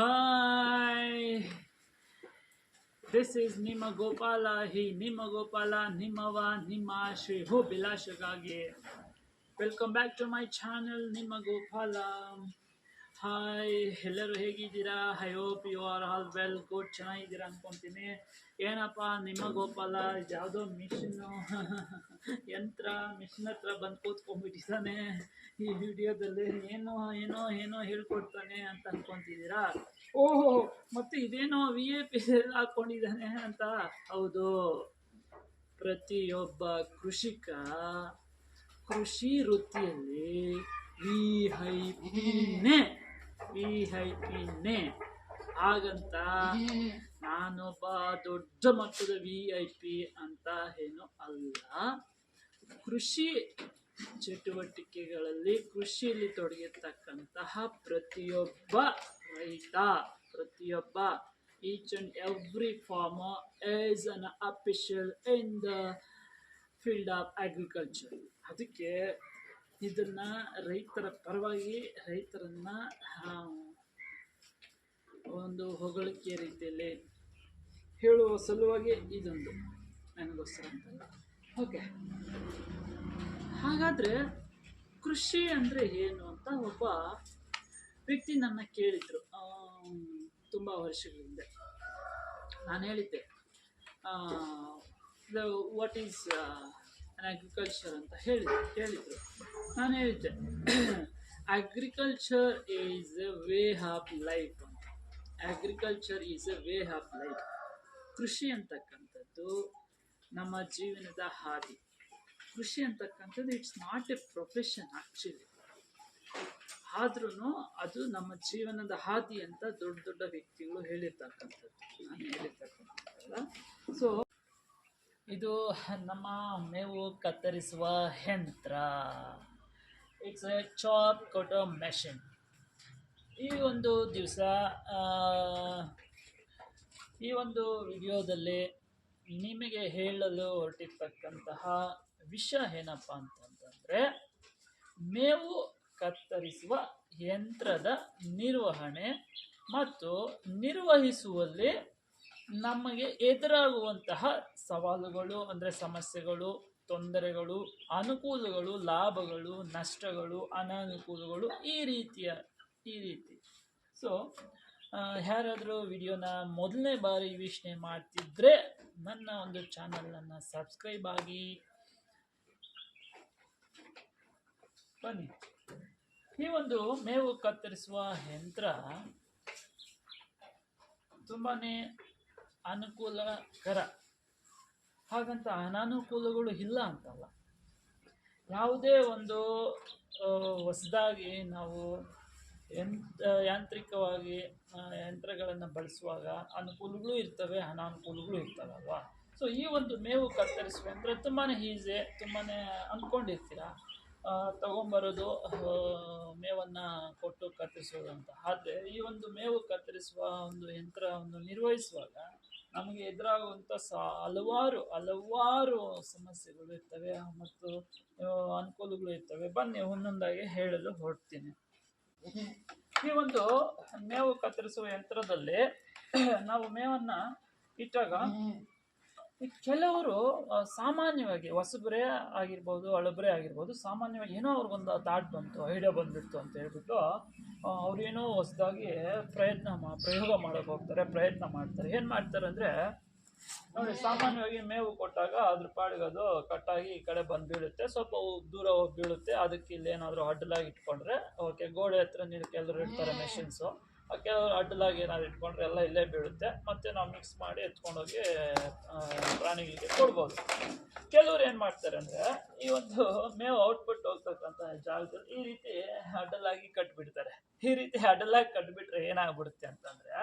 Hi. This is Nima Gopala He Nima Gopala Nimava Nimashi Ho Bilashagage. Welcome back to my channel Nima Gopala. Hi, ಎಲ್ಲರೂ ಹೇಗಿದ್ದೀರಾ? I hope you are all well good ಚೆನ್ನಾಗಿದ್ದೀರಾ ಅಂದ್ಕೊತೀನಿ ಏನಪ್ಪ, ನಿಮ್ಮ ಗೋಪಾಲ ಯಾವುದೋ machine ಯಂತ್ರ machine ಹತ್ರ ಬಂದು ಕೂತ್ಕೊಂಡ್ಬಿಟ್ಟಿದ್ದಾನೆ. ಈ ವಿಡಿಯೋದಲ್ಲಿ ಏನೋ ಏನೋ ಏನೋ ಹೇಳ್ಕೊಡ್ತಾನೆ ಅಂತ ಅನ್ಕೊಂತಿದ್ದೀರಾ? ಓಹೋ, ಮತ್ತು ಇದೇನೋ ವಿ ಎ ಪಿ ಹಾಕ್ಕೊಂಡಿದ್ದಾನೆ ಅಂತ? ಹೌದು. ಪ್ರತಿಯೊಬ್ಬ ಕೃಷಿಕ ಕೃಷಿ ವೃತ್ತಿಯಲ್ಲಿ ವಿ ಹೈ ಪಿನೇ ವಿ ಐ ಹಾಗಂತ ನಾನೊಬ್ಬ ದೊಡ್ಡ ಮಟ್ಟದ ವಿ ಐ ಪಿ ಅಂತ ಏನು ಅಲ್ಲ. ಕೃಷಿ ಚಟುವಟಿಕೆಗಳಲ್ಲಿ ಕೃಷಿಯಲ್ಲಿ ತೊಡಗಿರ್ತಕ್ಕಂತಹ ಪ್ರತಿಯೊಬ್ಬ ರೈತ, ಪ್ರತಿಯೊಬ್ಬ each and every farmer as an official in the field of agriculture ಅದಕ್ಕೆ ಇದನ್ನ ರೈತರ ಪರವಾಗಿ ರೈತರನ್ನ ಒಂದು ಹೊಗಳಿಕೆ ರೀತಿಯಲ್ಲಿ ಹೇಳುವ ಸಲುವಾಗಿ ಇದೊಂದು ನನಗೋಸ್ಕರ ಅಂತಲ್ಲ. ಓಕೆ ಹಾಗಾದ್ರೆ ಕೃಷಿ ಅಂದ್ರೆ ಏನು ಅಂತ ಒಬ್ಬ ವ್ಯಕ್ತಿ ನನ್ನ ಕೇಳಿದ್ರು ತುಂಬ ತುಂಬಾ ವರ್ಷಗಳ ಹಿಂದೆ. ನಾನು ಹೇಳಿದ್ದೆ ವಾಟ್ ಈಸ್ ಅಗ್ರಿಕಲ್ಚರ್ ಅಂತ ಹೇಳಿದ್ರು, ಕೇಳಿದ್ರು. ನಾನು agriculture is a way of life agriculture is a way of life ಕೃಷಿ ಅಂತಕ್ಕಂಥದ್ದು ನಮ್ಮ ಜೀವನದ ಹಾದಿ. ಕೃಷಿ ಅಂತಕ್ಕಂಥದ್ದು it's not a profession actually ಆದ್ರೂ ಅದು ನಮ್ಮ ಜೀವನದ ಹಾದಿ ಅಂತ ದೊಡ್ಡ ದೊಡ್ಡ ವ್ಯಕ್ತಿಗಳು ಹೇಳಿರ್ತಕ್ಕಂಥದ್ದು. ನಾನು ಹೇಳಿರ್ತಕ್ಕಂಥದ್ದಲ್ಲ. ಸೊ ಇದು ನಮ್ಮ ಮೇವು ಕತ್ತರಿಸುವ ಯಂತ್ರ. It's a chop cutter machine ಈ ಒಂದು ದಿವಸ ಈ ಒಂದು ವಿಡಿಯೋದಲ್ಲಿ ನಿಮಗೆ ಹೇಳಲು ಹೊರಟಿರ್ತಕ್ಕಂತಹ ವಿಷಯ ಏನಪ್ಪ ಅಂತಂದರೆ, ಮೇವು ಕತ್ತರಿಸುವ ಯಂತ್ರದ ನಿರ್ವಹಣೆ ಮತ್ತು ನಿರ್ವಹಿಸುವಲ್ಲಿ ನಮಗೆ ಎದುರಾಗುವಂತಹ ಸವಾಲುಗಳು ಅಂದರೆ ಸಮಸ್ಯೆಗಳು ತೊಂದರೆಗಳು, ಅನುಕೂಲಗಳು, ಲಾಭಗಳು, ನಷ್ಟಗಳು, ಅನಾನುಕೂಲಗಳು ಈ ರೀತಿಯ, ಈ ರೀತಿ. ಸೊ ಯಾರಾದರೂ ವಿಡಿಯೋನ ಮೊದಲನೇ ಬಾರಿ ವೀಕ್ಷಣೆ ಮಾಡ್ತಿದ್ರೆ ನನ್ನ ಒಂದು ಚಾನಲನ್ನು ಸಬ್ಸ್ಕ್ರೈಬ್ ಆಗಿ. ಬನ್ನಿ. ಈ ಒಂದು ಮೇವು ಕತ್ತರಿಸುವ ಯಂತ್ರ ತುಂಬಾ ಅನುಕೂಲಕರ. ಹಾಗಂತ ಅನಾನುಕೂಲಗಳು ಇಲ್ಲ ಅಂತಲ್ಲ. ಯಾವುದೇ ಒಂದು ಹೊಸದಾಗಿ ನಾವು ಯಂತ್ರ, ಯಾಂತ್ರಿಕವಾಗಿ ಯಂತ್ರಗಳನ್ನು ಬಳಸುವಾಗ ಅನುಕೂಲಗಳು ಇರ್ತವೆ, ಅನಾನುಕೂಲಗಳು ಇರ್ತವಲ್ವ? ಸೊ ಈ ಒಂದು ಮೇವು ಕತ್ತರಿಸುವ ಅಂದರೆ ತುಂಬಾ ಈಸಿ ತುಂಬಾ ಅಂದ್ಕೊಂಡಿರ್ತೀರ ತಗೊಂಬರೋದು ಮೇವನ್ನು ಕೊಟ್ಟು ಕತ್ತರಿಸೋದು ಅಂತ ಆದರೆ ಈ ಒಂದು ಮೇವು ಕತ್ತರಿಸುವ ಒಂದು ಯಂತ್ರವನ್ನು ನಿರ್ವಹಿಸುವಾಗ ನಮಗೆ ಎದುರಾಗುವಂಥ ಸ, ಹಲವಾರು ಹಲವಾರು ಸಮಸ್ಯೆಗಳು ಇರ್ತವೆ. ಮತ್ತು ಅನುಕೂಲಗಳು ಇರ್ತವೆ. ಬನ್ನಿ, ಒಂದೊಂದಾಗಿ ಹೇಳಲು ಹೊರಡ್ತೀನಿ. ಈ ಒಂದು ಮೇವು ಕತ್ತರಿಸುವ ಯಂತ್ರದಲ್ಲಿ ನಾವು ಮೇವನ್ನು ಇಟ್ಟಾಗ ಕೆಲವರು ಸಾಮಾನ್ಯವಾಗಿ ಹೊಸಬ್ರೆ ಆಗಿರ್ಬೋದು ಅಳಬರೆ ಆಗಿರ್ಬೋದು ಸಾಮಾನ್ಯವಾಗಿ ಏನೋ ಅವ್ರಿಗೊಂದು ಥಾಟ್ ಬಂತು ಐಡಿಯಾ ಬಂದ್ಬಿಡ್ತು ಅಂತ ಹೇಳ್ಬಿಟ್ಟು ಅವರೇನೋ ಹೊಸದಾಗಿ ಪ್ರಯತ್ನ ಮಾ ಪ್ರಯೋಗ ಮಾಡೋಕೆ ಹೋಗ್ತಾರೆ ಪ್ರಯತ್ನ ಮಾಡ್ತಾರೆ. ಏನು ಮಾಡ್ತಾರೆ ಅಂದರೆ ನೋಡಿ ಸಾಮಾನ್ಯವಾಗಿ ಮೇವು ಕೊಟ್ಟಾಗ ಅದ್ರ ಪಾಡಿಗೆ ಅದು ಕಟ್ಟಾಗಿ ಈ ಕಡೆ ಬಂದು ಬೀಳುತ್ತೆ ಸ್ವಲ್ಪ ದೂರ ಹೋಗಿ ಬೀಳುತ್ತೆ ಅದಕ್ಕೆ ಇಲ್ಲಿ ಏನಾದರೂ ಅಡ್ಡಲಾಗಿ ಇಟ್ಕೊಂಡ್ರೆ ಓಕೆ ಗೋಡೆ ಹತ್ರ ನೀವು ಕೆಲವರು ಇಡ್ತಾರೆ ಮೆಷಿನ್ಸು ಕೆಲವರು ಅಡ್ಡಲಾಗಿ ಏನಾದ್ರು ಇಟ್ಕೊಂಡ್ರೆ ಎಲ್ಲ ಇಲ್ಲೇ ಬೀಳುತ್ತೆ. ಮತ್ತೆ ನಾವು ಮಿಕ್ಸ್ ಮಾಡಿ ಎತ್ಕೊಂಡೋಗಿ ಪ್ರಾಣಿಗಳಿಗೆ ಕೊಡ್ಬೋದು. ಕೆಲವ್ರು ಏನು ಮಾಡ್ತಾರೆ ಅಂದರೆ, ಈ ಒಂದು ಮೇವು ಔಟ್ಪುಟ್ ಹೋಗ್ತಕ್ಕಂಥ ಜಾಗದಲ್ಲಿ ಈ ರೀತಿ ಅಡ್ಡಲಾಗಿ ಕಟ್ಬಿಡ್ತಾರೆ. ಈ ರೀತಿ ಅಡ್ಡಲಾಗಿ ಕಟ್ಬಿಟ್ರೆ ಏನಾಗ್ಬಿಡುತ್ತೆ ಅಂತಂದರೆ,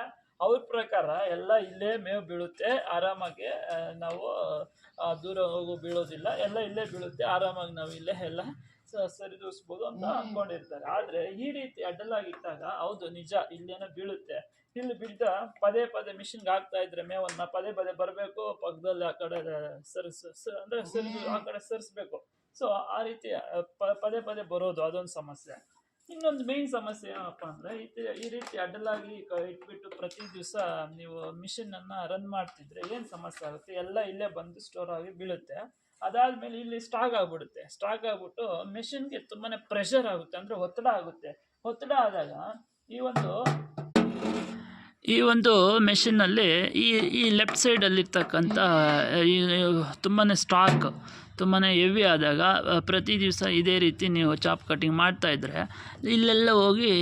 ಅವ್ರ ಪ್ರಕಾರ ಎಲ್ಲ ಇಲ್ಲೇ ಮೇವು ಬೀಳುತ್ತೆ. ಆರಾಮಾಗಿ ನಾವು ದೂರ ಹೋಗು, ಬೀಳೋದಿಲ್ಲ. ಎಲ್ಲ ಇಲ್ಲೇ ಬೀಳುತ್ತೆ. ಆರಾಮಾಗಿ ನಾವು ಇಲ್ಲೇ ಎಲ್ಲ ಸರಿದೂಗಿಸ್ಬೋದು ಅಂತ ಅನ್ಕೊಂಡಿರ್ತಾರೆ. ಆದ್ರೆ ಈ ರೀತಿ ಅಡ್ಡಲಾಗಿಟ್ಟಾಗ ಹೌದು ನಿಜ ಇಲ್ಲೇನೋ ಬೀಳುತ್ತೆ. ಇಲ್ಲಿ ಬಿದ್ದ ಪದೇ ಪದೇ ಮಿಷಿನ್ಗೆ ಹಾಕ್ತಾ ಇದ್ರೆ ಮೇವನ್ನ ಪದೇ ಪದೇ ಬರಬೇಕು ಪಕ್ಕದಲ್ಲಿ ಆ ಕಡೆ ಸರಿಸ ಅಂದ್ರೆ ಸರಿದು ಆ ಕಡೆ ಸರಿಸ್ಬೇಕು. ಸೊ ಆ ರೀತಿ ಪದೇ ಪದೇ ಬರೋದು ಅದೊಂದು ಸಮಸ್ಯೆ. ಇನ್ನೊಂದು ಮೇನ್ ಸಮಸ್ಯೆ ಏನಪ್ಪ ಅಂದರೆ ಈ ರೀತಿ ಅಡ್ಡಲಾಗಿ ಇಟ್ಬಿಟ್ಟು ಪ್ರತಿ ದಿವಸ ನೀವು ಮಿಷಿನನ್ನು ರನ್ ಮಾಡ್ತಿದ್ರೆ ಏನು ಸಮಸ್ಯೆ ಆಗುತ್ತೆ? ಎಲ್ಲ ಇಲ್ಲೇ ಬಂದು ಸ್ಟೋರ್ ಆಗಿ ಬೀಳುತ್ತೆ. ಅದಾದಮೇಲೆ ಇಲ್ಲಿ ಸ್ಟಾಕ್ ಆಗಿಬಿಡುತ್ತೆ. ಸ್ಟಾಕ್ ಆಗಿಬಿಟ್ಟು ಮೆಷಿನ್ಗೆ ತುಂಬಾ ಪ್ರೆಷರ್ ಆಗುತ್ತೆ, ಅಂದರೆ ಒತ್ತಡ ಆಗುತ್ತೆ. ಒತ್ತಡ ಆದಾಗ ಈ ಒಂದು ಈ ಒಂದು ಮೆಷಿನಲ್ಲಿ ಈ ಈ ಲೆಫ್ಟ್ ಸೈಡಲ್ಲಿರ್ತಕ್ಕಂಥ ಈ ತುಂಬಾ ಸ್ಟಾಕ್ ತುಂಬಾ ಹೆವಿ ಆದಾಗ, ಪ್ರತಿ ದಿವಸ ಇದೇ ರೀತಿ ನೀವು ಚಾಪ್ ಕಟ್ಟಿಂಗ್ ಮಾಡ್ತಾಯಿದ್ರೆ ಇಲ್ಲೆಲ್ಲ ಹೋಗಿ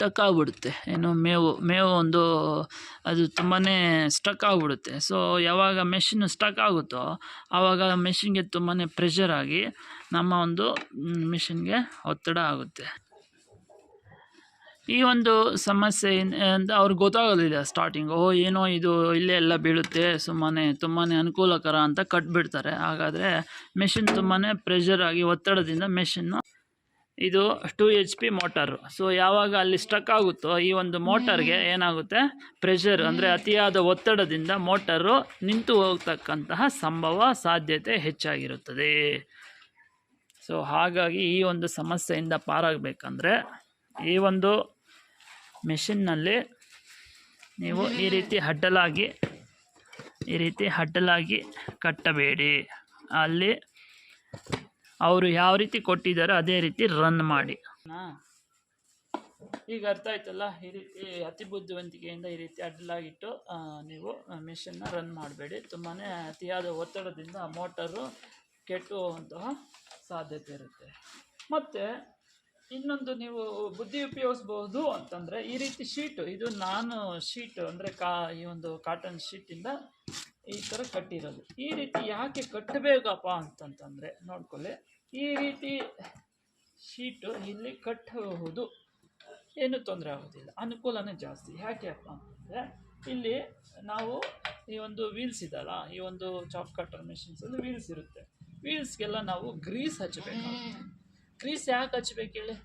ಸ್ಟಕ್ ಆಗಿಬಿಡುತ್ತೆ. ಏನು ಮೇವು ಮೇವು ಒಂದು, ಅದು ತುಂಬಾ ಸ್ಟಕ್ ಆಗಿಬಿಡುತ್ತೆ. ಸೊ ಯಾವಾಗ ಮೆಷಿನ್ ಸ್ಟಕ್ ಆಗುತ್ತೋ, ಆವಾಗ ಮೆಷಿನ್ಗೆ ತುಂಬಾ ಪ್ರೆಷರ್ ಆಗಿ ನಮ್ಮ ಒಂದು ಮಿಷಿನ್ಗೆ ಒತ್ತಡ ಆಗುತ್ತೆ. ಈ ಒಂದು ಸಮಸ್ಯೆ ಅಂತ ಅವ್ರಿಗೆ ಗೊತ್ತಾಗೋದಿಲ್ಲ ಸ್ಟಾರ್ಟಿಂಗ್ ಓ ಏನೋ ಇದು ಇಲ್ಲೇ ಎಲ್ಲ ಬೀಳುತ್ತೆ, ಸುಮ್ಮನೆ ತುಂಬಾ ಅನುಕೂಲಕರ ಅಂತ ಕಟ್ಬಿಡ್ತಾರೆ. ಹಾಗಾದರೆ ಮೆಷಿನ್ ತುಂಬಾ ಪ್ರೆಷರ್ ಆಗಿ ಒತ್ತಡದಿಂದ ಮೆಷಿನ್ನು ಇದು two H P motor so ಯಾವಾಗ ಅಲ್ಲಿ ಸ್ಟಕ್ ಆಗುತ್ತೋ ಈ ಒಂದು ಮೋಟರ್ಗೆ ಏನಾಗುತ್ತೆ? ಪ್ರೆಷರ್ ಅಂದರೆ ಅತಿಯಾದ ಒತ್ತಡದಿಂದ ಮೋಟರು ನಿಂತು ಹೋಗ್ತಕ್ಕಂತಹ ಸಂಭವ ಸಾಧ್ಯತೆ ಹೆಚ್ಚಾಗಿರುತ್ತದೆ. ಸೊ ಹಾಗಾಗಿ ಈ ಒಂದು ಸಮಸ್ಯೆಯಿಂದ ಪಾರಾಗಬೇಕಂದ್ರೆ ಈ ಒಂದು ಮೆಷಿನ್ನಲ್ಲಿ ನೀವು ಈ ರೀತಿ ಅಡ್ಡಲಾಗಿ ಈ ರೀತಿ ಅಡ್ಡಲಾಗಿ ಕಟ್ಟಬೇಡಿ. ಅಲ್ಲಿ ಅವರು ಯಾವ ರೀತಿ ಕೊಟ್ಟಿದ್ದಾರೋ ಅದೇ ರೀತಿ ರನ್ ಮಾಡಿ. ಈಗ ಅರ್ಥ ಆಯ್ತಲ್ಲ? ಈ ರೀತಿ ಅತಿ ಬುದ್ಧಿವಂತಿಕೆಯಿಂದ ಈ ರೀತಿ ಅಡ್ಡಲಾಗಿಟ್ಟು ನೀವು ಮಿಷನ್ನ ರನ್ ಮಾಡಬೇಡಿ. ತುಂಬಾ ಅತಿಯಾದ ಒತ್ತಡದಿಂದ ಮೋಟರು ಕೆಟ್ಟು ಹೋಗುವಂತಹ ಸಾಧ್ಯತೆ ಇರುತ್ತೆ. ಮತ್ತು, ಇನ್ನೊಂದು ನೀವು ಬುದ್ಧಿ ಉಪಯೋಗಿಸ್ಬೋದು ಅಂತಂದರೆ, ಈ ರೀತಿ ಶೀಟು ಇದು ನಾನು ಶೀಟು ಅಂದರೆ ಕಾ, ಈ ಒಂದು ಕಾಟನ್ ಶೀಟಿಂದ ಈ ಥರ ಕಟ್ಟಿರೋದು. ಈ ರೀತಿ ಯಾಕೆ ಕಟ್ಟಬೇಕಪ್ಪ ಅಂತಂತಂದರೆ, ನೋಡ್ಕೊಳ್ಳಿ. ಈ ರೀತಿ ಶೀಟು ಇಲ್ಲಿ ಕಟ್ಟಬಹುದು. ಏನು ತೊಂದರೆ ಆಗೋದಿಲ್ಲ. ಅನುಕೂಲನೇ ಜಾಸ್ತಿ. ಯಾಕೆಪ್ಪ ಅಂತಂದರೆ, ಇಲ್ಲಿ ನಾವು ಈ ಒಂದು ವೀಲ್ಸ್ ಇದಲ್ಲ, ಈ ಒಂದು ಚಾಪ್ ಕಟ್ಟರ್ ಮೆಷಿನ್ಸಲ್ಲಿ ವೀಲ್ಸ್ ಇರುತ್ತೆ. ವೀಲ್ಸ್ಗೆಲ್ಲ ನಾವು ಗ್ರೀಸ್ ಹಚ್ಚಬೇಕಾಗುತ್ತೆ. ಗ್ರೀಸ್ ಯಾಕೆ ಹಚ್ಬೇಕು ಹೇಳಿ?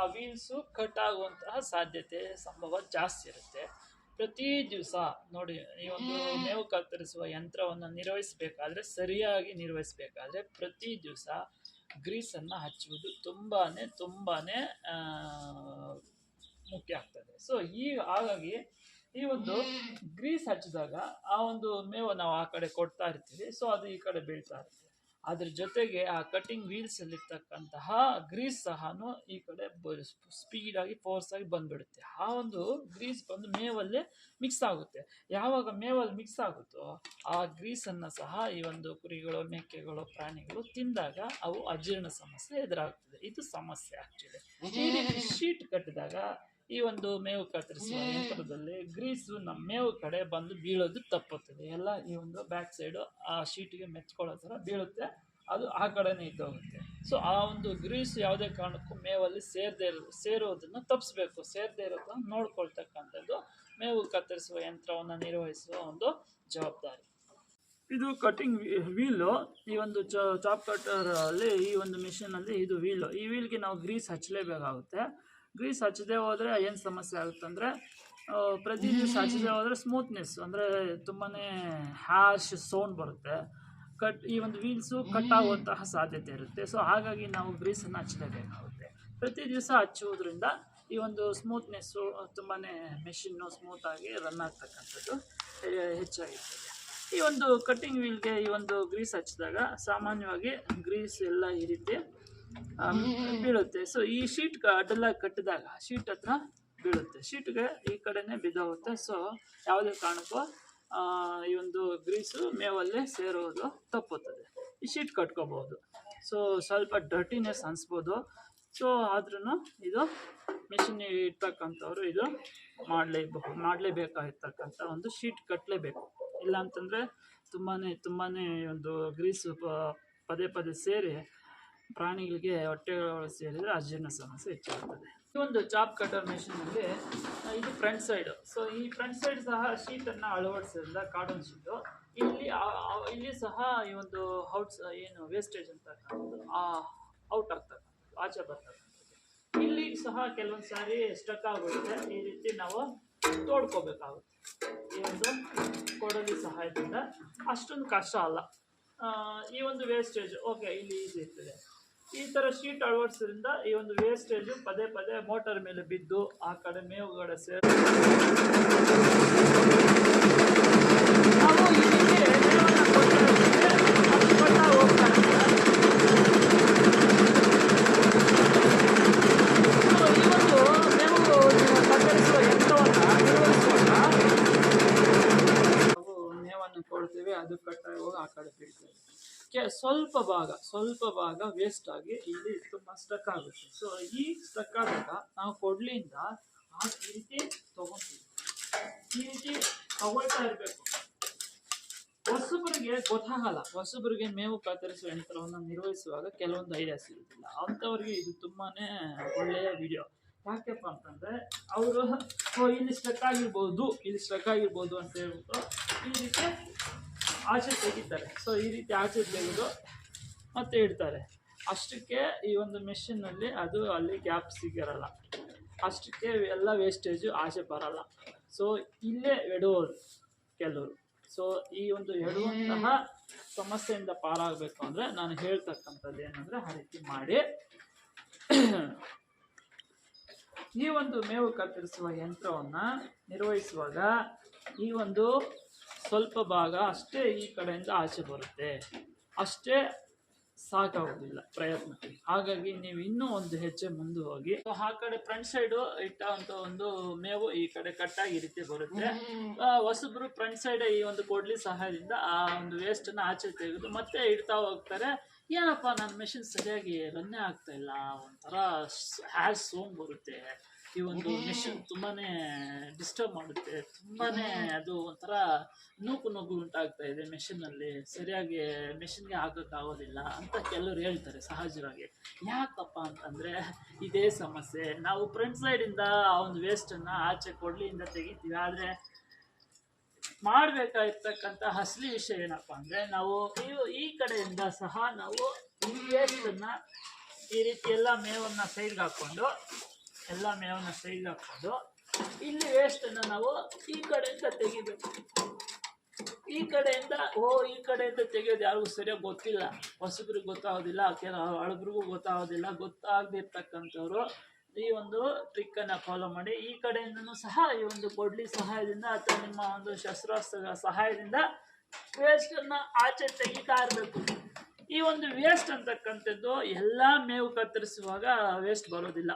ಆ ವೀಲ್ಸು ಕಟ್ ಆಗುವಂತಹ ಸಾಧ್ಯತೆ ಸಂಭವ ಜಾಸ್ತಿ ಇರುತ್ತೆ. ಪ್ರತಿ ದಿವಸ ನೋಡಿ, ಈ ಒಂದು ಮೇವು ಕತ್ತರಿಸುವ ಯಂತ್ರವನ್ನು ನಿರ್ವಹಿಸಬೇಕಾದ್ರೆ, ಸರಿಯಾಗಿ ನಿರ್ವಹಿಸಬೇಕಾದ್ರೆ ಪ್ರತಿ ದಿವಸ ಗ್ರೀಸನ್ನು ಹಚ್ಚುವುದು ತುಂಬಾ ತುಂಬಾ ಮುಖ್ಯ ಆಗ್ತದೆ. ಸೊ ಈ, ಹಾಗಾಗಿ ಈ ಒಂದು ಗ್ರೀಸ್ ಹಚ್ಚಿದಾಗ ಆ ಒಂದು ಮೇವು ನಾವು ಆ ಕಡೆ ಕೊಡ್ತಾ ಇರ್ತೀವಿ. ಸೊ ಅದು ಈ ಕಡೆ ಬೀಳ್ತಾ ಇರುತ್ತೆ ಅದ್ರ ಜೊತೆಗೆ ಆ ಕಟಿಂಗ್ ವೀಲ್ಸ್ ಅಲ್ಲಿರ್ತಕ್ಕಂತಹ ಗ್ರೀಸ್ ಸಹ ಈ ಕಡೆ ಸ್ಪೀಡಾಗಿ ಫೋರ್ಸ್ ಆಗಿ ಬಂದ್ಬಿಡುತ್ತೆ. ಆ ಒಂದು ಗ್ರೀಸ್ ಬಂದು ಮೇವಲ್ಲೇ ಮಿಕ್ಸ್ ಆಗುತ್ತೆ. ಯಾವಾಗ ಮೇವಲ್ಲಿ ಮಿಕ್ಸ್ ಆಗುತ್ತೋ ಆ ಗ್ರೀಸನ್ನು ಸಹ ಈ ಒಂದು ಕುರಿಗಳು ಮೇಕೆಗಳು ಪ್ರಾಣಿಗಳು ತಿಂದಾಗ ಅವು ಅಜೀರ್ಣ ಸಮಸ್ಯೆ ಎದುರಾಗ್ತದೆ. ಇದು ಸಮಸ್ಯೆ ಆಕ್ಚುಲಿ ಶೀಟ್ ಕಟ್ಟಿದಾಗ ಈ ಒಂದು ಮೇವು ಕತ್ತರಿಸುವ ಯಂತ್ರದಲ್ಲಿ ಗ್ರೀಸು ನಮ್ಮ ಮೇವು ಕಡೆ ಬಂದು ಬೀಳೋದು ತಪ್ಪುತ್ತದೆ. ಎಲ್ಲ ಈ ಒಂದು ಬ್ಯಾಕ್ ಸೈಡು ಆ ಶೀಟಿಗೆ ಮೆಚ್ಕೊಳ್ಳೋ ಥರ ಬೀಳುತ್ತೆ. ಅದು ಆ ಕಡೆನೇ ಇದ್ದೋಗುತ್ತೆ ಸೊ ಆ ಒಂದು ಗ್ರೀಸ್ ಯಾವುದೇ ಕಾರಣಕ್ಕೂ ಮೇವಲ್ಲಿ ಸೇರದೇ ಇರೋ ಸೇರೋದನ್ನು ತಪ್ಪಿಸ್ಬೇಕು ಸೇರದೇ ಇರೋದನ್ನು ನೋಡ್ಕೊಳ್ತಕ್ಕಂಥದ್ದು ಮೇವು ಕತ್ತರಿಸುವ ಯಂತ್ರವನ್ನು ನಿರ್ವಹಿಸುವ ಒಂದು ಜವಾಬ್ದಾರಿ. ಇದು ಕಟಿಂಗ್ ವೀಲು ಈ ಒಂದು ಚಾಪ್ ಕಟ್ಟರಲ್ಲಿ ಈ ಒಂದು ಮಿಷಿನಲ್ಲಿ ಇದು ವೀಲು ಈ ವೀಲ್ಗೆ ನಾವು ಗ್ರೀಸ್ ಹಚ್ಚಲೇಬೇಕಾಗುತ್ತೆ. ಗ್ರೀಸ್ ಹಚ್ಚದೆ ಹೋದರೆ ಏನು ಸಮಸ್ಯೆ ಆಗುತ್ತೆ ಅಂದರೆ ಪ್ರತಿ ದಿವಸ ಹಚ್ಚದೆ ಹೋದರೆ ಸ್ಮೂತ್ನೆಸ್ ಅಂದರೆ ತುಂಬಾ ಹ್ಯಾಶ್ ಸೌಂಡ್ ಬರುತ್ತೆ. ಕಟ್ ಈ ಒಂದು ವೀಲ್ಸು ಕಟ್ ಆಗುವಂತಹ ಸಾಧ್ಯತೆ ಇರುತ್ತೆ. ಸೊ ಹಾಗಾಗಿ ನಾವು ಗ್ರೀಸನ್ನು ಹಚ್ಚಲೇಬೇಕಾಗುತ್ತೆ. ಪ್ರತಿ ದಿವಸ ಹಚ್ಚುವುದರಿಂದ ಈ ಒಂದು ಸ್ಮೂತ್ನೆಸ್ಸು ತುಂಬಾ ಮೆಷಿನ್ನು ಸ್ಮೂತಾಗಿ ರನ್ ಆಗ್ತಕ್ಕಂಥದ್ದು ಹೆಚ್ಚಾಗಿರ್ತದೆ. ಈ ಒಂದು ಕಟ್ಟಿಂಗ್ ವೀಲ್ಗೆ ಈ ಒಂದು ಗ್ರೀಸ್ ಹಚ್ಚಿದಾಗ ಸಾಮಾನ್ಯವಾಗಿ ಗ್ರೀಸ್ ಎಲ್ಲ ಈ ರೀತಿ ಬೀಳುತ್ತೆ. ಸೊ ಈ ಶೀಟ್ ಅಡ್ಡಲಾಗಿ ಕಟ್ಟಿದಾಗ ಶೀಟ್ ಹತ್ರ ಬೀಳುತ್ತೆ. ಶೀಟ್ಗೆ ಈ ಕಡೆನೇ ಬಿದ್ದೋಗುತ್ತೆ. ಸೊ ಯಾವುದೇ ಕಾರಣಕ್ಕೂ ಈ ಒಂದು ಗ್ರೀಸು ಮೇವಲ್ಲೇ ಸೇರೋದು ತಪ್ಪುತ್ತದೆ. ಈ ಶೀಟ್ ಕಟ್ಕೋಬಹುದು ಸೊ ಸ್ವಲ್ಪ ಡರ್ಟಿನೆಸ್ ಅನಿಸ್ಬೋದು. ಸೊ ಆದ್ರೂ ಇದು ಮಿಷಿನ್ ಇರ್ತಕ್ಕಂಥವ್ರು ಇದು ಮಾಡಲೇಬೇಕು ಮಾಡಲೇಬೇಕಾಗಿರ್ತಕ್ಕಂಥ ಒಂದು ಶೀಟ್ ಕಟ್ಟಲೇಬೇಕು ಇಲ್ಲ ಅಂತಂದರೆ ತುಂಬಾ ತುಂಬಾ ಒಂದು ಗ್ರೀಸು ಪದೇ ಪದೇ ಸೇರಿ ಪ್ರಾಣಿಗಳಿಗೆ ಹೊಟ್ಟೆ ಸೇರಿದರೆ ಅಜೀರ್ಣ ಸಮಸ್ಯೆ ಹೆಚ್ಚಾಗುತ್ತದೆ ಈ ಒಂದು ಚಾಪ್ ಕಟರ್ ಮೆಷಿನಲ್ಲಿ ಇದು ಫ್ರಂಟ್ ಸೈಡು ಸೊ ಈ ಫ್ರಂಟ್ ಸೈಡ್ ಸಹ ಶೀಟನ್ನು ಅಳವಡಿಸೋದ್ರಿಂದ ಕಾಟನ್ ಶೀಟು ಇಲ್ಲಿ ಇಲ್ಲಿ ಸಹ ಈ ಒಂದು ಔಟ್ಸ್ ಏನು ವೇಸ್ಟೇಜ್ ಅಂತ ಔಟ್ ಆಗ್ತಕ್ಕಂಥದ್ದು ಆಚೆ ಬರ್ತಕ್ಕಂಥದ್ದು ಇಲ್ಲಿ ಸಹ ಕೆಲವೊಂದು ಸಾರಿ ಸ್ಟಕ್ ಆಗುತ್ತೆ ಈ ರೀತಿ ನಾವು ತೋಡ್ಕೋಬೇಕಾಗುತ್ತೆ. ಈ ಒಂದು ಕೊಡಲಿ ಸಹಾಯದಿಂದ. ಅಷ್ಟೊಂದು ಕಷ್ಟ ಅಲ್ಲ. ಈ ಒಂದು ವೇಸ್ಟೇಜ್ ಓಕೆ ಇಲ್ಲಿ ಈಸಿ ಇರ್ತದೆ. ಈ ತರ ಶೀಟ್ ಅಳವಡಿಸೋದ್ರಿಂದ ಈ ಒಂದು ವೇಸ್ಟೇಜ್ ಪದೇ ಪದೇ ಮೋಟಾರ್ ಮೇಲೆ ಬಿದ್ದು, ಆ ಕಡೆ ಮೇವುಗಳ ಸೇರ್ ಸ್ವಲ್ಪ ಭಾಗ ಸ್ವಲ್ಪ ಭಾಗ ವೇಸ್ಟ್ ಆಗಿ ಇಲ್ಲಿ ತುಂಬ ಸ್ಟಕ್ ಆಗುತ್ತೆ. ಸೊ ಈ ಸ್ಟಕ್ ಆದಾಗ ನಾವು ಕೊಡ್ಲಿಂದ ಆ ರೀತಿ ತಗೊಂತೀವಿ. ಈ ರೀತಿ ತಗೊಳ್ತಾ ಇರಬೇಕು. ಹೊಸಬರಿಗೆ ಗೊತ್ತಾಗಲ್ಲ. ಹೊಸಬರಿಗೆ ಮೇವು ಕತ್ತರಿಸುವ ಯಂತ್ರವನ್ನು ನಿರ್ವಹಿಸುವಾಗ ಕೆಲವೊಂದು ಐಡಿಯಾ ಸಿಗುತ್ತಿಲ್ಲ ಅಂಥವ್ರಿಗೆ ಇದು ತುಂಬಾನೇ ಒಳ್ಳೆಯ ವಿಡಿಯೋ ಯಾಕೆಪ್ಪ ಅಂತಂದ್ರೆ, ಅವರು ಇಲ್ಲಿ ಸ್ಟಕ್ ಆಗಿರ್ಬೋದು, ಇಲ್ಲಿ ಸ್ಟಕ್ ಆಗಿರ್ಬೋದು ಅಂತ ಹೇಳ್ಬಿಟ್ಟು ಈ ರೀತಿ ಆಚೆ ತೆಗಿತಾರೆ ಸೊ ಈ ರೀತಿ ಆಚೆ ತೆಗೆದು ಮತ್ತೆ ಇಡ್ತಾರೆ. ಅಷ್ಟಕ್ಕೆ ಈ ಒಂದು ಮೆಷಿನಲ್ಲಿ ಅದು ಅಲ್ಲಿ ಗ್ಯಾಪ್ ಸಿಗಿರಲ್ಲ. ಅಷ್ಟಕ್ಕೆ ಎಲ್ಲ ವೇಸ್ಟೇಜು ಆಚೆ ಬರಲ್ಲ. ಸೊ ಇಲ್ಲೇ ಎಡುವರು ಕೆಲವರು. ಸೊ ಈ ಒಂದು ಎಡುವಂತಹ ಸಮಸ್ಯೆಯಿಂದ ಪಾರಾಗಬೇಕು ಅಂದರೆ ನಾನು ಹೇಳ್ತಕ್ಕಂಥದ್ದು ಏನಂದರೆ ಆ ರೀತಿ ಮಾಡಿ. ಈ ಒಂದು ಮೇವು ಕತ್ತರಿಸುವ ಯಂತ್ರವನ್ನು ನಿರ್ವಹಿಸುವಾಗ ಈ ಒಂದು ಸ್ವಲ್ಪ ಭಾಗ ಅಷ್ಟೇ ಈ ಕಡೆಯಿಂದ ಆಚೆ ಬರುತ್ತೆ. ಅಷ್ಟೇ ಸಾಕಾಗೋದಿಲ್ಲ ಪ್ರಯತ್ನಕ್ಕೆ. ಹಾಗಾಗಿ ನೀವು ಇನ್ನೂ ಒಂದು ಹೆಜ್ಜೆ ಮುಂದೆ ಹೋಗಿ. ಆ ಕಡೆ ಫ್ರಂಟ್ ಸೈಡ್ ಇಟ್ಟಂತ ಒಂದು ಮೇವು ಈ ಕಡೆ ಕಟ್ಟಾಗಿ ಈ ರೀತಿ ಬರುತ್ತೆ. ಹೊಸಬ್ರು ಫ್ರಂಟ್ ಸೈಡ್ ಈ ಒಂದು ಕೊಡ್ಲಿ ಸಹಾಯದಿಂದ ಆ ಒಂದು ವೇಸ್ಟ್ ಅನ್ನ ಆಚೆ ತೆಗೆದು ಮತ್ತೆ ಇಡ್ತಾ ಹೋಗ್ತಾರೆ. ಏನಪ್ಪ ನನ್ನ ಮೆಷಿನ್ ಸರಿಯಾಗಿ ರನ್ನೇ ಆಗ್ತಾ ಇಲ್ಲ. ಒಂಥರ ಹ್ಯಾಸ್ ಸೋಮ್ ಬರುತ್ತೆ. ಈ ಒಂದು ಮೆಷಿನ್ ತುಂಬಾನೇ ಡಿಸ್ಟರ್ಬ್ ಮಾಡುತ್ತೆ. ತುಂಬಾನೇ ಅದು ಒಂಥರ ನೂಕು ನುಗ್ಗು ಉಂಟಾಗ್ತಾ ಇದೆ ಮೆಷಿನ್ ಅಲ್ಲಿ. ಸರಿಯಾಗಿ ಮೆಷಿನ್ಗೆ ಹಾಕಕ್ಕಾಗೋದಿಲ್ಲ ಅಂತ ಕೆಲವರು ಹೇಳ್ತಾರೆ ಸಹಜವಾಗಿ. ಯಾಕಪ್ಪ ಅಂತಂದ್ರೆ ಇದೇ ಸಮಸ್ಯೆ. ನಾವು ಫ್ರಂಟ್ ಸೈಡ್ ಇಂದ ಆ ಒಂದು ವೇಸ್ಟ್ ಅನ್ನ ಆಚೆ ಕೊಡ್ಲಿಯಿಂದ ತೆಗಿತೀವಿ. ಆದ್ರೆ ಮಾಡ್ಬೇಕಾಗಿರ್ತಕ್ಕಂತ ಅಸಲಿ ವಿಷಯ ಏನಪ್ಪಾ ಅಂದ್ರೆ ನಾವು ಈ- ಈ ಕಡೆಯಿಂದ ಸಹ ನಾವು ಈ ವೇಸ್ಟ್ ಅನ್ನ ಈ ರೀತಿ ಎಲ್ಲ ಮೇವನ್ನ ಸೈಡ್ಗೆ ಹಾಕೊಂಡು ಎಲ್ಲ ಮೇವನ್ನ ಸೈಡ್ ಹಾಕೊಂಡು ಇಲ್ಲಿ ವೇಸ್ಟ್ ಅನ್ನ ನಾವು ಈ ಕಡೆಯಿಂದ ತೆಗಿಬೇಕು. ಈ ಕಡೆಯಿಂದ, ಓ, ಈ ಕಡೆಯಿಂದ ತೆಗೆಯೋದು ಯಾರಿಗೂ ಸರಿಯಾಗಿ ಗೊತ್ತಿಲ್ಲ. ಹೊಸಬ್ರಿಗೆ ಗೊತ್ತಾಗೋದಿಲ್ಲ ಕೆಲವು ಹಳಬ್ರಿಗೂ ಗೊತ್ತಾಗೋದಿಲ್ಲ, ಗೊತ್ತಾಗದಿರ್ತಕ್ಕಂಥವ್ರು. ಈ ಒಂದು ಟ್ರಿಕ್ಕನ್ನು ಫಾಲೋ ಮಾಡಿ ಈ ಕಡೆಯಿಂದನೂ ಸಹ ಈ ಒಂದು ಕೊಡ್ಲಿ ಸಹಾಯದಿಂದ ಅಥವಾ ನಿಮ್ಮ ಒಂದು ಶಸ್ತ್ರಾಸ್ತ್ರಗಳ ಸಹಾಯದಿಂದ ವೇಸ್ಟನ್ನು ಆಚೆ ತೆಗಿತಾ ಇರಬೇಕು. ಈ ಒಂದು ವೇಸ್ಟ್ ಅಂತಕ್ಕಂಥದ್ದು ಎಲ್ಲ ಮೇವು ಕತ್ತರಿಸುವಾಗ ವೇಸ್ಟ್ ಬರೋದಿಲ್ಲ.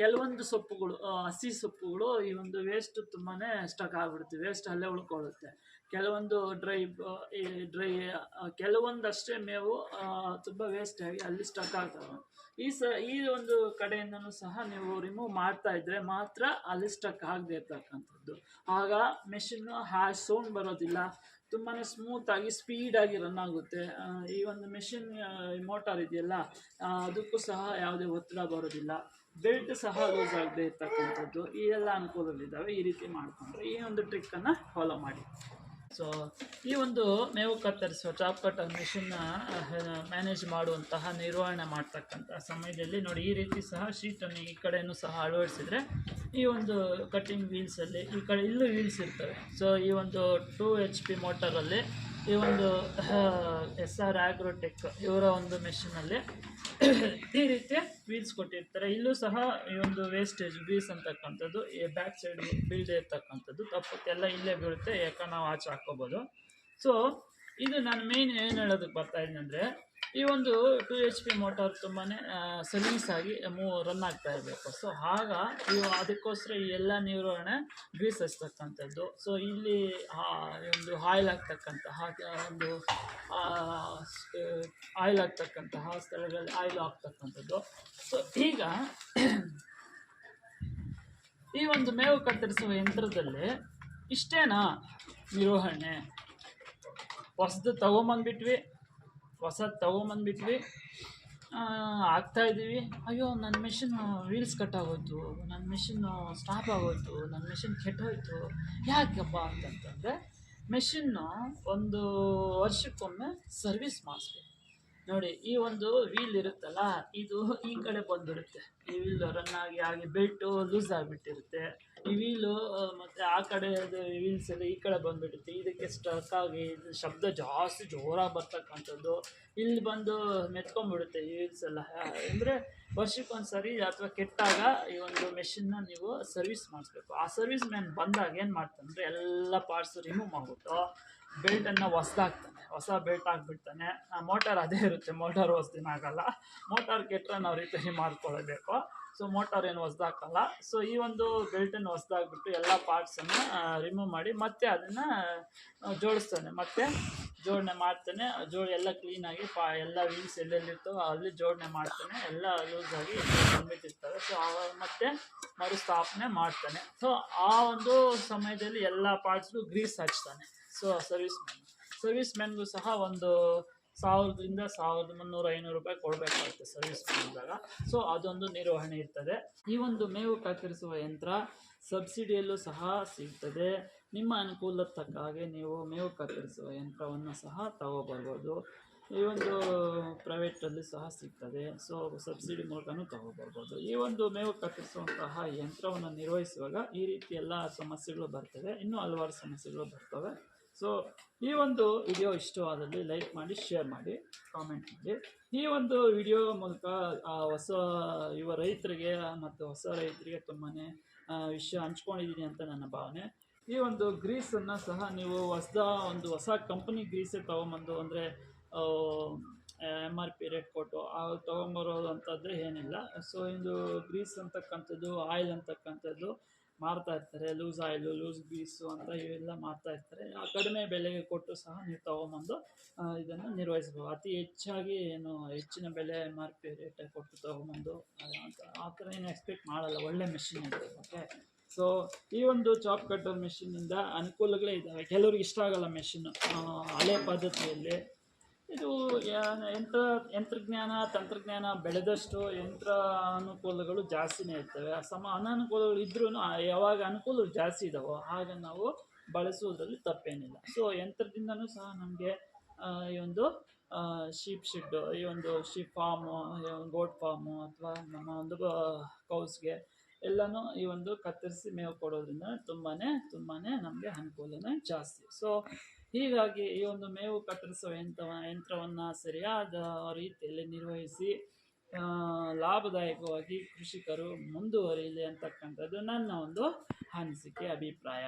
ಕೆಲವೊಂದು ಸೊಪ್ಪುಗಳು ಹಸಿ ಸೊಪ್ಪುಗಳು ಈ ಒಂದು ವೇಸ್ಟ್ ತುಂಬಾ ಸ್ಟಕ್ ಆಗಿಬಿಡುತ್ತೆ ವೇಸ್ಟ್ ಅಲ್ಲೇ ಉಳ್ಕೊಳ್ಳುತ್ತೆ. ಕೆಲವೊಂದು ಡ್ರೈ ಡ್ರೈ ಕೆಲವೊಂದಷ್ಟೇ ಮೇವು ತುಂಬ ವೇಸ್ಟ್ ಆಗಿ ಅಲ್ಲಿ ಸ್ಟಕ್ ಆಗ್ತವೆ. ಈ ಸ, ಈ ಒಂದು ಕಡೆಯಿಂದನೂ ಸಹ ನೀವು ರಿಮೂವ್ ಮಾಡ್ತಾ ಇದ್ರೆ ಮಾತ್ರ ಅಲ್ಲಿ ಸ್ಟಕ್ ಆಗದೆ ಇರ್ತಕ್ಕಂಥದ್ದು ಆಗ ಮೆಷಿನ್ನು ಹ್ಯಾಶ್ ಸೌಂಡ್ ಬರೋದಿಲ್ಲ. ತುಂಬಾ ಸ್ಮೂತಾಗಿ ಸ್ಪೀಡಾಗಿ ರನ್ ಆಗುತ್ತೆ. ಈ ಒಂದು ಮೆಷಿನ್ ಮೋಟಾರ್ ಇದೆಯಲ್ಲ ಅದಕ್ಕೂ ಸಹ ಯಾವುದೇ ಒತ್ತಡ ಬರೋದಿಲ್ಲ. ಬೆಲ್ಟ್ ಸಹ ಲೂಸ್ ಆಗದೆ ಇರ್ತಕ್ಕಂಥದ್ದು. ಈ ಎಲ್ಲ ಅನುಕೂಲಗಳಿದ್ದಾವೆ. ಈ ರೀತಿ ಮಾಡಿಕೊಂಡ್ರೆ ಈ ಒಂದು ಟ್ರಿಕ್ಕನ್ನು ಫಾಲೋ ಮಾಡಿ. ಸೊ ಈ ಒಂದು ಮೇವು ಕತ್ತರಿಸುವ ಚಾಪ್ ಕಟ್ಟರ್ ಮೆಷಿನ್ನ ಮ್ಯಾನೇಜ್ ಮಾಡುವಂತಹ ನಿರ್ವಹಣೆ ಮಾಡ್ತಕ್ಕಂಥ ಸಮಯದಲ್ಲಿ ನೋಡಿ, ಈ ರೀತಿ ಸಹ ಶೀಟನ್ನು ಈ ಕಡೆಯೂ ಸಹ ಅಳವಡಿಸಿದರೆ, ಈ ಒಂದು ಕಟ್ಟಿಂಗ್ ವೀಲ್ಸಲ್ಲಿ ಈ ಕಡೆ ಇಲ್ಲೂ ವೀಲ್ಸ್ ಇರ್ತವೆ. ಸೊ ಈ ಒಂದು ಟೂ ಎಚ್ ಪಿ ಮೋಟರಲ್ಲಿ ಈ ಒಂದು ಎಸ್ ಆರ್ ಆಗ್ರೋಟೆಕ್ ಇವರ ಒಂದು ಮೆಷಿನಲ್ಲಿ ಈ ರೀತಿ ವೀಲ್ಸ್ ಕೊಟ್ಟಿರ್ತಾರೆ. ಇಲ್ಲೂ ಸಹ ಈ ಒಂದು ವೇಸ್ಟೇಜ್ ವೀಲ್ಸ್ ಅಂತಕ್ಕಂಥದ್ದು ಬ್ಯಾಕ್ ಸೈಡ್ ಬೀಳದೆ ಇರ್ತಕ್ಕಂಥದ್ದು, ತಪ್ಪತ್ತೆಲ್ಲ ಇಲ್ಲೇ ಬೀಳುತ್ತೆ ಯಾಕಂದ್ರೆ ನಾವು ಆಚೆ ಹಾಕೋಬೋದು. ಸೊ ಇದು ನಾನು ಮೇನ್ ಏನು ಹೇಳೋದಕ್ಕೆ ಬರ್ತಾ ಇದ್ದೀನಿ ಅಂದರೆ ಈ ಒಂದು ಟು ಎಚ್ ಪಿ ಮೋಟಾರ್ ತುಂಬಾ ಆಗಿ ಮೂ ರನ್ ಆಗ್ತಾ ಇರಬೇಕು. ಸೊ ಆಗ ಇವು ಅದಕ್ಕೋಸ್ಕರ ಈ ಎಲ್ಲ ನಿರ್ವಹಣೆ ಗ್ರೀಸ್ ಹಚ್ತಕ್ಕಂಥದ್ದು ಸೊ ಇಲ್ಲಿ ಒಂದು ಆಯಿಲ್ ಆಗ್ತಕ್ಕಂತಹ ಒಂದು ಆಯಿಲ್ ಆಗ್ತಕ್ಕಂತಹ ಸ್ಥಳಗಳಲ್ಲಿ ಆಯಿಲ್ ಆಗ್ತಕ್ಕಂಥದ್ದು ಸೊ ಈಗ ಈ ಒಂದು ಮೇವು ಕತ್ತರಿಸುವ ಯಂತ್ರದಲ್ಲಿ ಇಷ್ಟೇನಾ ನಿರ್ವಹಣೆ? ಹೊಸದು ತಗೊಂಬಂದ್ಬಿಟ್ವಿ. ಹೊಸದು ತಗೊಂಬಂದ್ಬಿಟ್ವಿ. ಆಗ್ತಾ ಇದ್ದೀವಿ. ಅಯ್ಯೋ, ನನ್ನ ಮಿಷಿನ್ ವೀಲ್ಸ್ ಕಟ್ಟಾಗೋಯ್ತು ನನ್ನ ಮಿಷಿನ್ನು ಸ್ಟಾಪ್ ಆಗೋಯ್ತು. ನನ್ನ ಮಿಷಿನ್ ಕೆಟ್ಟೋಯ್ತು. ಯಾಕಪ್ಪ ಅಂತಂತಂದರೆ ಮೆಷಿನ್ನು ಒಂದು ವರ್ಷಕ್ಕೊಮ್ಮೆ ಸರ್ವಿಸ್ ಮಾಡಿಸ್ಬೇಕು. ನೋಡಿ, ಈ ಒಂದು ವೀಲ್ ಇರುತ್ತಲ್ಲ, ಇದು ಈ ಕಡೆ ಬಂದಿರುತ್ತೆ. ಈ ವೀಲ್ ರನ್ ಆಗಿ ಆಗಿ ಬೆಲ್ಟು ಲೂಸ್ ಆಗಿಬಿಟ್ಟಿರುತ್ತೆ. ಈ ವೀಲು ಮತ್ತು ಆ ಕಡೆ ವೀಲ್ಸ್ ಎಲ್ಲ ಈ ಕಡೆ ಬಂದುಬಿಡುತ್ತೆ ಇದಕ್ಕೆ ಸ್ಟ್ರಕ್ ಆಗಿ ಶಬ್ದ ಜಾಸ್ತಿ ಜೋರಾಗಿ ಬರ್ತಕ್ಕಂಥದ್ದು. ಇಲ್ಲಿ ಬಂದು ಮೆತ್ಕೊಂಡ್ಬಿಡುತ್ತೆ ಈ ವೀಲ್ಸ್ ಎಲ್ಲ. ಅಂದರೆ ವರ್ಷಕ್ಕೊಂದು ಸರಿ ಅಥವಾ ಕೆಟ್ಟಾಗ ಈ ಒಂದು ಮೆಷಿನ್ನ ನೀವು ಸರ್ವಿಸ್ ಮಾಡಿಸ್ಬೇಕು. ಆ ಸರ್ವಿಸ್ ಮ್ಯಾನ್ ಬಂದಾಗ ಏನು ಮಾಡ್ತಾನೆ ಎಲ್ಲ ಪಾರ್ಟ್ಸ್ ರಿಮೂವ್ ಮಾಡಿಬಿಟ್ಟು ಬೆಲ್ಟನ್ನು ಹೊಸದಾಗ್ತಾನೆ ಹೊಸ ಬೆಲ್ಟ್ ಹಾಕ್ಬಿಡ್ತಾನೆ. ಮೋಟಾರ್ ಅದೇ ಇರುತ್ತೆ. ಮೋಟಾರ್ ಹೊಸ್ದಿನ ಆಗಲ್ಲ. ಮೋಟಾರ್ ಕೆಟ್ಟರೆ ನಾವು ರಿಪೇರಿ ಮಾಡ್ಕೊಳ್ಳಬೇಕು ಸೊ ಮೋಟಾರ್ ಏನು ಹೊಸ್ದಾಕಲ್ಲ ಸೊ ಈ ಒಂದು ಬೆಲ್ಟನ್ನು ಹೊಸ್ದಾಗ್ಬಿಟ್ಟು ಎಲ್ಲ ಪಾರ್ಟ್ಸನ್ನು ರಿಮೂವ್ ಮಾಡಿ ಮತ್ತೆ ಅದನ್ನು ಜೋಡಿಸ್ತಾನೆ. ಮತ್ತೆ ಜೋಡಣೆ ಮಾಡ್ತಾನೆ. ಜೋಡಿ ಎಲ್ಲ ಕ್ಲೀನಾಗಿ ಪಾ, ಎಲ್ಲ ವೀಲ್ಸ್ ಎಲ್ಲೆಲ್ಲಿರ್ತವೋ ಅಲ್ಲಿ ಜೋಡಣೆ ಮಾಡ್ತಾನೆ. ಎಲ್ಲ ಲೂಸಾಗಿ ಇರ್ತವೆ ಸೊ ಮತ್ತೆ ಮರುಸ್ಥಾಪನೆ ಮಾಡ್ತಾನೆ. ಸೊ ಆ ಒಂದು ಸಮಯದಲ್ಲಿ ಎಲ್ಲ ಪಾರ್ಟ್ಸ್ಗೂ ಗ್ರೀಸ್ ಹಚ್ತಾನೆ. ಸೊ ಸರ್ವಿಸ್ ಮ್ಯಾನ್ ಸರ್ವಿಸ್ ಮ್ಯಾನ್ಗೂ ಸಹ ಒಂದು ಸಾವಿರದಿಂದ ಸಾವಿರದ ಮುನ್ನೂರ ಐನೂರು ರೂಪಾಯಿ ಕೊಡಬೇಕಾಗುತ್ತೆ ಸರ್ವಿಸ್ ಮಾಡಿದಾಗ ಸೊ ಅದೊಂದು ನಿರ್ವಹಣೆ ಇರ್ತದೆ. ಈ ಒಂದು ಮೇವು ಕತ್ತರಿಸುವ ಯಂತ್ರ ಸಬ್ಸಿಡಿಯಲ್ಲೂ ಸಹ ಸಿಗ್ತದೆ. ನಿಮ್ಮ ಅನುಕೂಲಕ್ಕೆ ತಕ್ಕ ಹಾಗೆ ನೀವು ಮೇವು ಕತ್ತರಿಸುವ ಯಂತ್ರವನ್ನು ಸಹ ತಗೋಬರ್ಬೋದು. ಈ ಒಂದು ಪ್ರೈವೇಟಲ್ಲಿ ಸಹ ಸಿಗ್ತದೆ. ಸೊ ಸಬ್ಸಿಡಿ ಮೂಲಕನೂ ತಗೋಬರ್ಬೋದು. ಈ ಒಂದು ಮೇವು ಕತ್ತರಿಸುವಂತಹ ಯಂತ್ರವನ್ನು ನಿರ್ವಹಿಸುವಾಗ ಈ ರೀತಿ ಎಲ್ಲ ಸಮಸ್ಯೆಗಳು ಬರ್ತವೆ. ಇನ್ನೂ ಹಲವಾರು ಸಮಸ್ಯೆಗಳು ಬರ್ತವೆ. ಸೊ ಈ ಒಂದು ವಿಡಿಯೋ ಇಷ್ಟವಾದಲ್ಲಿ ಲೈಕ್ ಮಾಡಿ ಶೇರ್ ಮಾಡಿ ಕಾಮೆಂಟ್ ಮಾಡಿ. ಈ ಒಂದು ವಿಡಿಯೋ ಮೂಲಕ, ಆ, ಹೊಸ ಯುವ ರೈತರಿಗೆ ಮತ್ತು ಹೊಸ ರೈತರಿಗೆ ತುಂಬಾ ವಿಷಯ ಹಂಚ್ಕೊಂಡಿದ್ದೀನಿ ಅಂತ ನನ್ನ ಭಾವನೆ. ಈ ಒಂದು ಗ್ರೀಸನ್ನು ಸಹ ನೀವು ಹೊಸದ ಒಂದು ಹೊಸ ಕಂಪ್ನಿ ಗ್ರೀಸೇ ತೊಗೊಂಬಂದು, ಅಂದರೆ ಎಂ ಆರ್ ಪಿ ರೇಟ್ ಕೊಟ್ಟು ತೊಗೊಂಬರೋದು ಅಂತಂದರೆ ಏನಿಲ್ಲ. ಸೊ ಇದು ಗ್ರೀಸ್ ಅಂತಕ್ಕಂಥದ್ದು ಆಯಿಲ್ ಅಂತಕ್ಕಂಥದ್ದು ಮಾರ್ತಾ ಇರ್ತಾರೆ ಲೂಸ್ ಆಯಿಲು ಲೂಸ್ ಗ್ರೀಸು ಅಂತ ಇವೆಲ್ಲ ಮಾರ್ತಾ ಇರ್ತಾರೆ. ಆ ಕಡಿಮೆ ಬೆಲೆಗೆ ಕೊಟ್ಟು ಸಹ ನೀವು ತೊಗೊಂಬಂದು ಇದನ್ನು ನಿರ್ವಹಿಸ್ಬೋದು ಅತಿ ಹೆಚ್ಚಾಗಿ ಏನು ಹೆಚ್ಚಿನ ಬೆಲೆ ಎಂ ರೇಟ್ ಕೊಟ್ಟು ತೊಗೊಂಬಂದು ಅಂತ ಆ ಥರ ಏನು ಎಕ್ಸ್ಪೆಕ್ಟ್ ಮಾಡಲ್ಲ. ಒಳ್ಳೆ ಮೆಷಿನ್ ಇದೆ ಓಕೆ ಸೊ ಈ ಒಂದು ಚಾಪ್ ಕಟ್ಟರ್ ಮೆಷಿನಿಂದ ಅನುಕೂಲಗಳೇ ಇದ್ದಾವೆ ಕೆಲವ್ರಿಗೆ ಇಷ್ಟ ಆಗಲ್ಲ ಮೆಷಿನ್ ಹಳೆ ಪದ್ಧತಿಯಲ್ಲಿ. ಇದು ಯಂತ್ರ, ಯಂತ್ರಜ್ಞಾನ, ತಂತ್ರಜ್ಞಾನ ಬೆಳೆದಷ್ಟು ಯಂತ್ರ ಅನುಕೂಲಗಳು ಜಾಸ್ತಿನೇ ಇರ್ತವೆ. ಸಮ, ಅನಾನುಕೂಲಗಳು ಇದ್ರೂ ಯಾವಾಗ ಅನುಕೂಲಗಳು ಜಾಸ್ತಿ ಇದ್ದಾವೋ ಆಗ ನಾವು ಬಳಸುವುದರಲ್ಲಿ ತಪ್ಪೇನಿಲ್ಲ. ಸೊ ಯಂತ್ರದಿಂದನೂ ಸಹ ನಮಗೆ ಈ ಒಂದು ಶೀಪ್ ಶೆಡ್ಡು ಈ ಒಂದು ಶೀಪ್ ಫಾರ್ಮು ಗೋಟ್ ಫಾರ್ಮು ಅಥವಾ ನಮ್ಮ ಒಂದು ಕೌಸ್ಗೆ ಎಲ್ಲನೂ ಈ ಒಂದು ಕತ್ತರಿಸಿ ಮೇವು ಕೊಡೋದ್ರಿಂದ ತುಂಬಾ ತುಂಬಾ ನಮಗೆ ಅನುಕೂಲನೇ ಜಾಸ್ತಿ. ಸೊ ಹೀಗಾಗಿ ಈ ಒಂದು ಮೇವು ಕತ್ತರಿಸುವ ಯಂತ್ರ, ಯಂತ್ರವನ್ನು ಸರಿಯಾದ ರೀತಿಯಲ್ಲಿ ನಿರ್ವಹಿಸಿ ಲಾಭದಾಯಕವಾಗಿ ಕೃಷಿಕರು ಮುಂದುವರಿಯಲಿ ಅಂತಕ್ಕಂಥದ್ದು ನನ್ನ ಒಂದು ಅನಿಸಿಕೆ, ಅಭಿಪ್ರಾಯ.